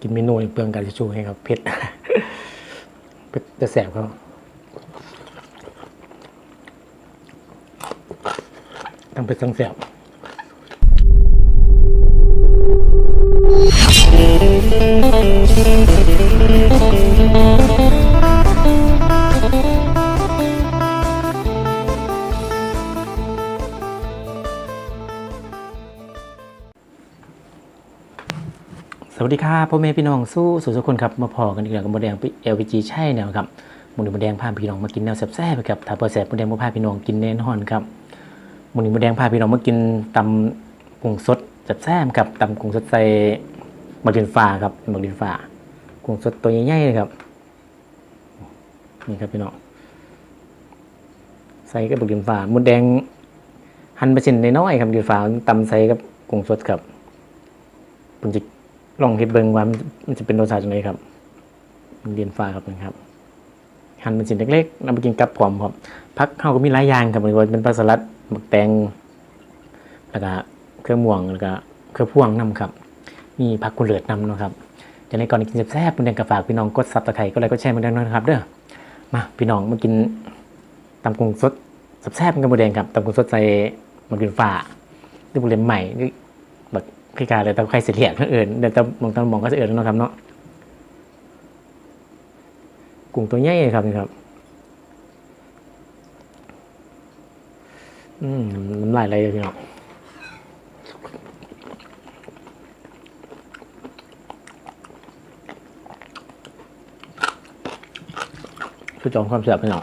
กินเมนูเปลืองการทิชชู่ให้ครับเผ็ดเผ็ดจะแสบครับทั้งเผ็ดต้งแสบ สวัสดีครับพ่อแม่พี่น้องสู้สู่สุกคนครับมาพอกันอีกแล้วกับโมแดงเอลพีจีใช่แนวครับมูนี่โมแดงพาพี่น้องมากินแนวแซ่บๆครับถ้าเปิดแซ่บโมแดงมาพาพี่น้องกินแน่นอนครับมูนี่โมแดงพาพี่น้องมากินตำกุ้งสดแซ่บๆครับตำกุ้งสดใส่หมักดินฟ้าครับหมักดินฟ้ากุ้งสดตัวใหญ่ๆเลยครับนี่ครับพี่น้องใส่กับหมักดินฟ้ามดแดงหั่นเป็นชิ้นน้อยๆครับดินฟ้าตำใส่กับกุ้งสดครับผมจะ ลองเฮ็ดเบิ่งว่ามันจะเป็นรสชาติจังไดครับมันเรียนฟ้าครับนะครับหั่นเป็นชิ้นเล็กๆนำไปกินกับพร้อมครับผักเฮาก็มีหลายอย่างครับไม่ว่าเป็นผักสลัดหมึกแตงแล้วก็เครื่องม่วงแล้วก็เครื่องพ่วงนํครับ มีผักกุเหลือดนำนะครับจะในก่อนกินแซ่บๆมันเดงกับฝากพี่น้องกดซับตะไคร้ก็ไลค์ก็แชร์มาด้วยนะครับ เด้อมาพี่น้องมากินตำกุ้งสดแซ่บๆกันหมดแดงครับตำกุ้งสดใส่หมึกดินฟ้าหรือบุเรนใหม่หรือแบบ พิการเลยแต่ใครเสียเหลียดเพื่อนอื่นเดี๋ยวจะมองตอนมองก็เสียเอื่นแล้วเนาะครับเนาะกุ้งตัวใหญ่เลยครับนี่ครับอืมน้ำลายไหลเลยพี่น้องคือจองความเสียบพี่น้อง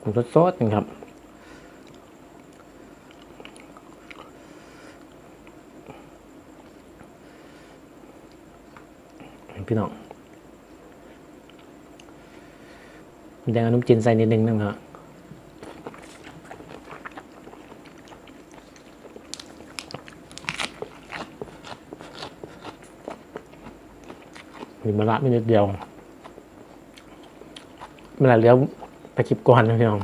กุ้งสดๆนี่ครับ พี่น้องมีแดงขนมจีนใส่นิดนึงนะครับมีมะระไม่นิดเดียวเวลาเหลี้ยวไปคลิปก่อนนะพี่น้อง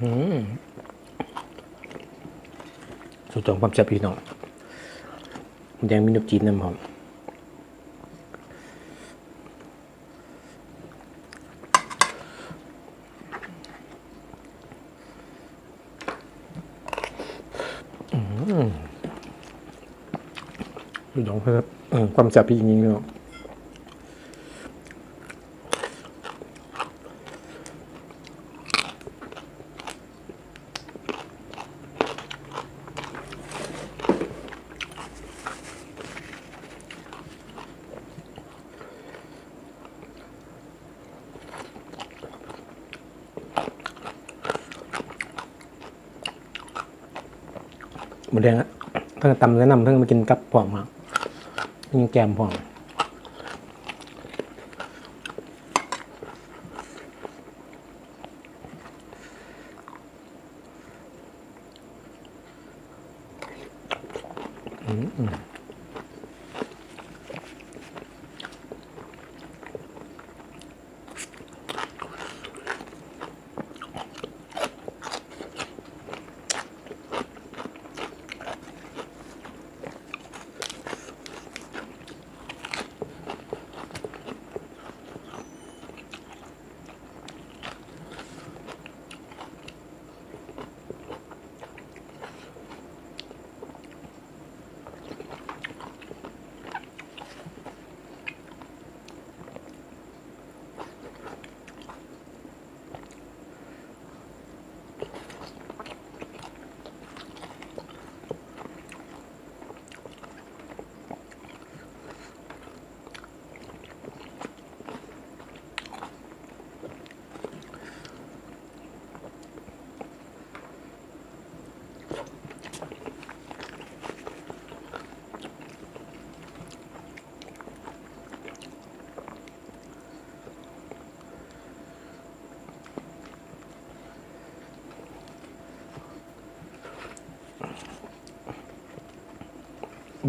สุดจองความแซ่บพี่น้องมันยังมีนุกจีนน้ำหอมสุดจองครับความแซ่บพี่จริงๆเนาะ หมดแดงอะเพิ่งตำแนะนำเพิ่งมากินกับผอมครับกินแกมผอมอืม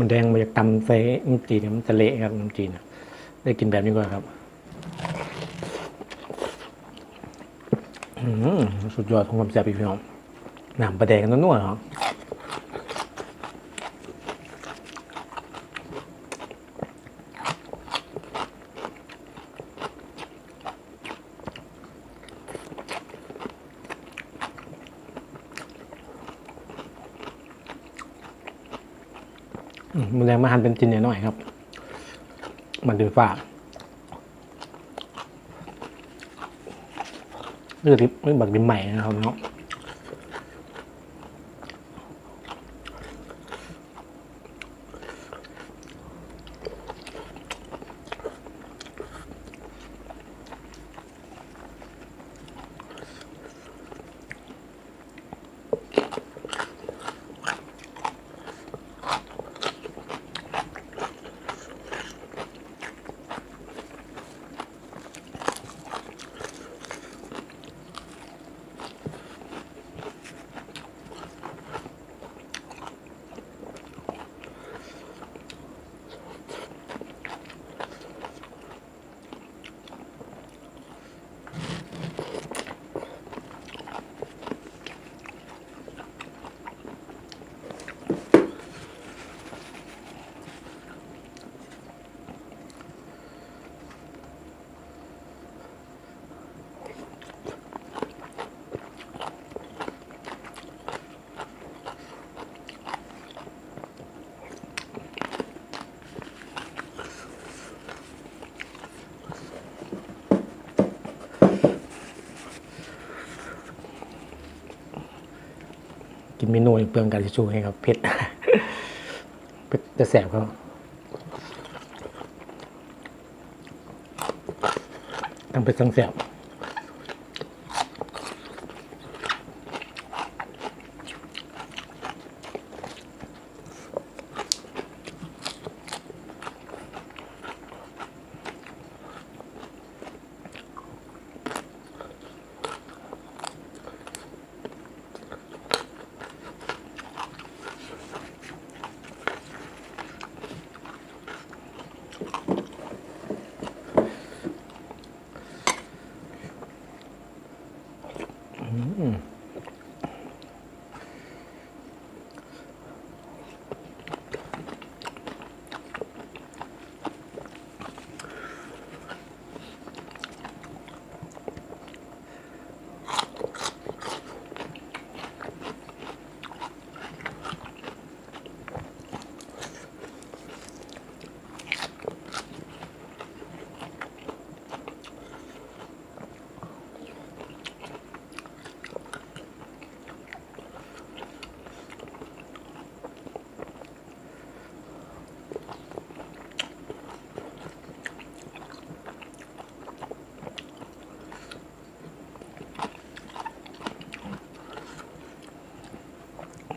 มันแดงมาจากตำใส่น้ำจีนเนี่ยมันจะเละครับน้ำจีนได้กินแบบนี้ก่อนครับอืมสุดยอดของความแซ่บอีกพี่น้องน้ำปลาแดงนัวๆเหรออื มาหั่นเป็นชิ้นหน่อยๆครับ มันเป็นฝาเลือดริบไม่บักดิมใหม่นะครับเนาะ เมนูเปลืองการทิชชู่ให้ครับเผ็ดเผ็ดจะแสบเขาทั้งเผ็ดทั้งแสบ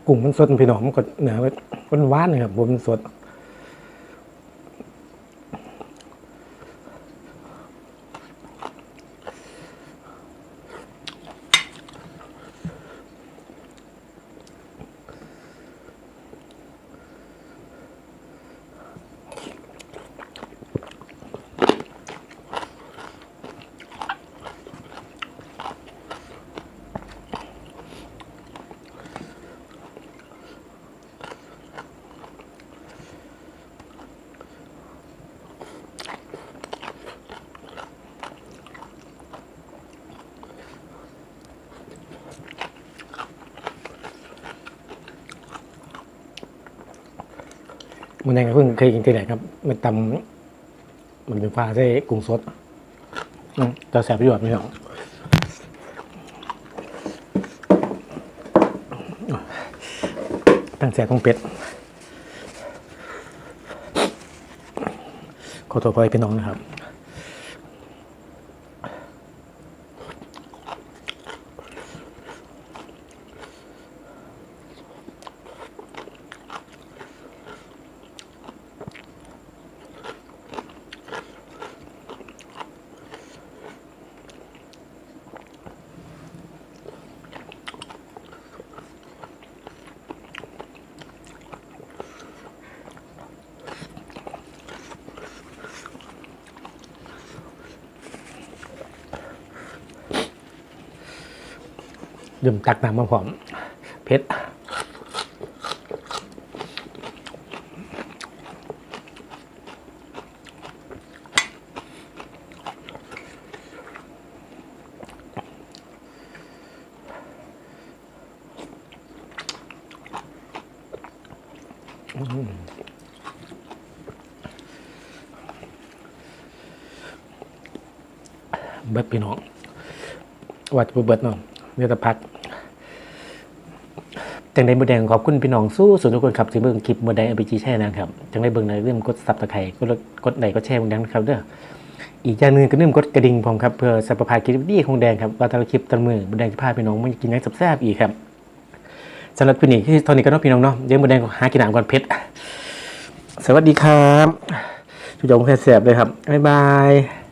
กุ้งมันสดพี่น้องมันก็เนื้อมันหวานนะครับบนมันสด มันแดงเพิ่งเคยกินที่ไหนครับ มันตำมันเป็นฟ้าใส่กุ้งสดอืมจะแสบประโยชน์ไหมน้องตั้งแสบต้องเป็ด ขอตัวไปพี่น้องนะครับ ดื่มตักน้ำมาพร้อมเผ็ดเบิดพี่น้องว่าจะไปเบิดเนาะ เนื้อตะพักจังได้มือแดงขอบคุณพี่น้องสู้สุดทุกคนครับที่เบิ่งคลิปมือแดงเอ p จีแช่นะครับจังได้เบิ่งในเรื่องกดซับตะไคร้กดกดไหนก็แช่มือแดงนะครับเด้ออีกอย่างหนึงก็นึ่มกดกระดิ่งพร้อมครับเพื่อสัพพายคลิปดีของแดงครับว่าแต่ละคลิปตละมือมือแดงจะพาพี่น้องมากินยังแซ่บอีกครับสำหรับพี่นี่ที่ตอนนี้ก็น้องพี่น้องเนาะเดี๋ยวมือแดงหากินอาหารก่อนเพชรสวัสดีครับชุดยงเพชรแสบเลยครับบ๊ายบาย